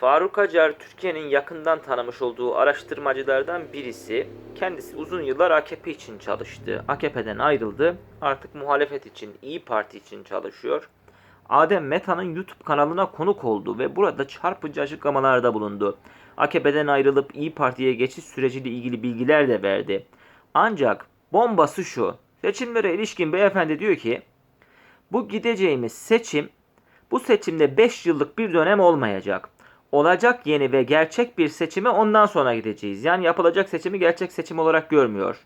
Faruk Acar Türkiye'nin yakından tanımış olduğu araştırmacılardan birisi. Kendisi uzun yıllar AKP için çalıştı. AKP'den ayrıldı. Artık muhalefet için, İyi Parti için çalışıyor. Adem Meta'nın YouTube kanalına konuk oldu ve burada çarpıcı açıklamalarda bulundu. AKP'den ayrılıp İyi Parti'ye geçiş süreciyle ilgili bilgiler de verdi. Ancak bombası şu. Seçimlere ilişkin beyefendi diyor ki bu gideceğimiz seçim bu seçimde 5 yıllık bir dönem olmayacak. Olacak yeni ve gerçek bir seçime ondan sonra gideceğiz. Yani yapılacak seçimi gerçek seçim olarak görmüyor.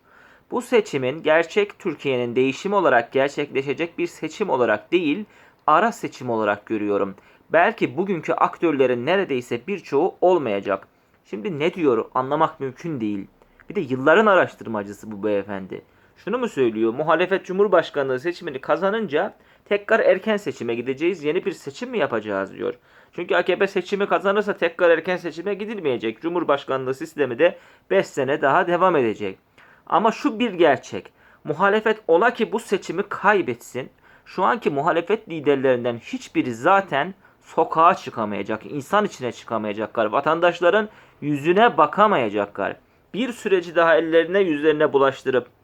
Bu seçimin gerçek Türkiye'nin değişimi olarak gerçekleşecek bir seçim olarak değil, ara seçim olarak görüyorum. Belki bugünkü aktörlerin neredeyse birçoğu olmayacak. Şimdi ne diyor anlamak mümkün değil. Bir de yılların araştırmacısı bu beyefendi. Şunu mu söylüyor? Muhalefet Cumhurbaşkanlığı seçimini kazanınca tekrar erken seçime gideceğiz. Yeni bir seçim mi yapacağız diyor. Çünkü AKP seçimi kazanırsa tekrar erken seçime gidilmeyecek. Cumhurbaşkanlığı sistemi de 5 sene daha devam edecek. Ama şu bir gerçek. Muhalefet ola ki bu seçimi kaybetsin. Şu anki muhalefet liderlerinden hiçbiri zaten sokağa çıkamayacak, insan içine çıkamayacaklar. Vatandaşların yüzüne bakamayacaklar. Bir süreci daha ellerine yüzlerine bulaştırıp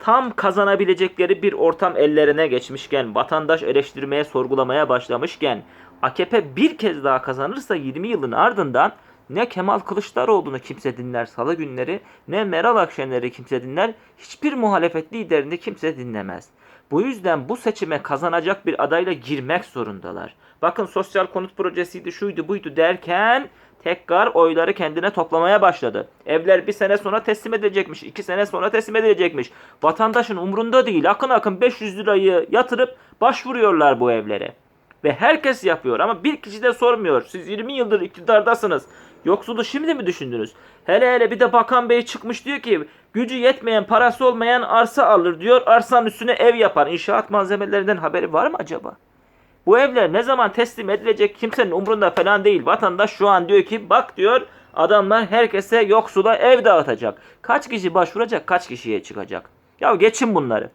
tam kazanabilecekleri bir ortam ellerine geçmişken, vatandaş eleştirmeye, sorgulamaya başlamışken, AKP bir kez daha kazanırsa 20 yılın ardından ne Kemal Kılıçdaroğlu'nu kimse dinler salı günleri, ne Meral Akşener'i kimse dinler, hiçbir muhalefet liderini kimse dinlemez. Bu yüzden bu seçime kazanacak bir adayla girmek zorundalar. Bakın sosyal konut projesiydi, şuydu buydu derken tekrar oyları kendine toplamaya başladı. Evler bir sene sonra teslim edilecekmiş, iki sene sonra teslim edilecekmiş. Vatandaşın umrunda değil, akın akın 500 lirayı yatırıp başvuruyorlar bu evlere. Ve herkes yapıyor ama bir kişi de sormuyor. Siz 20 yıldır iktidardasınız. Yoksulu şimdi mi düşündünüz? Hele hele bir de Bakan Bey çıkmış diyor ki gücü yetmeyen parası olmayan arsa alır diyor. Arsanın üstüne ev yapar. İnşaat malzemelerinden haberi var mı acaba? Bu evler ne zaman teslim edilecek kimsenin umrunda falan değil. Vatandaş şu an diyor ki bak diyor adamlar herkese yoksula ev dağıtacak. Kaç kişi başvuracak kaç kişiye çıkacak. Ya geçin bunları.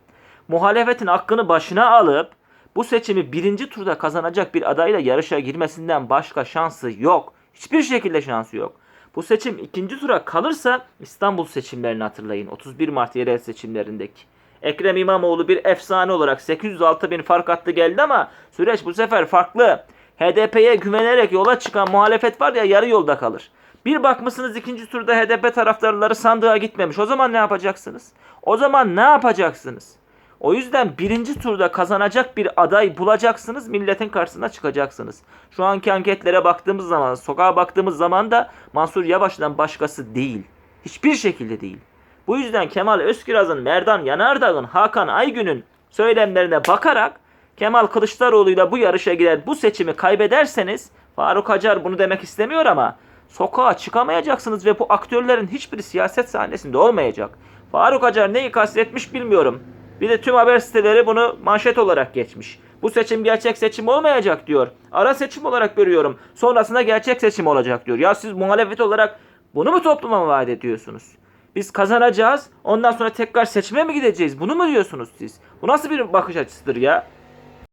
Muhalefetin hakkını başına alıp bu seçimi birinci turda kazanacak bir adayla yarışa girmesinden başka şansı yok. Hiçbir şekilde şansı yok. Bu seçim ikinci tura kalırsa İstanbul seçimlerini hatırlayın. 31 Mart yerel seçimlerindeki. Ekrem İmamoğlu bir efsane olarak 806 bin fark attı geldi ama süreç bu sefer farklı. HDP'ye güvenerek yola çıkan muhalefet var ya yarı yolda kalır. Bir bakmışsınız ikinci turda HDP taraftarları sandığa gitmemiş. O zaman ne yapacaksınız? O zaman ne yapacaksınız? O yüzden birinci turda kazanacak bir aday bulacaksınız, milletin karşısına çıkacaksınız. Şu anki anketlere baktığımız zaman, sokağa baktığımız zaman da Mansur Yavaş'tan başkası değil. Hiçbir şekilde değil. Bu yüzden Kemal Özkiraz'ın, Merdan Yanardağ'ın, Hakan Aygün'ün söylemlerine bakarak Kemal Kılıçdaroğlu'yla bu yarışa girer, bu seçimi kaybederseniz Faruk Acar bunu demek istemiyor ama sokağa çıkamayacaksınız ve bu aktörlerin hiçbiri siyaset sahnesinde olmayacak. Faruk Acar neyi kastetmiş bilmiyorum. Bir de tüm haber siteleri bunu manşet olarak geçmiş. Bu seçim gerçek seçim olmayacak diyor. Ara seçim olarak görüyorum. Sonrasında gerçek seçim olacak diyor. Ya siz muhalefet olarak bunu mu topluma vaat ediyorsunuz? Biz kazanacağız. Ondan sonra tekrar seçime mi gideceğiz? Bunu mu diyorsunuz siz? Bu nasıl bir bakış açısıdır ya?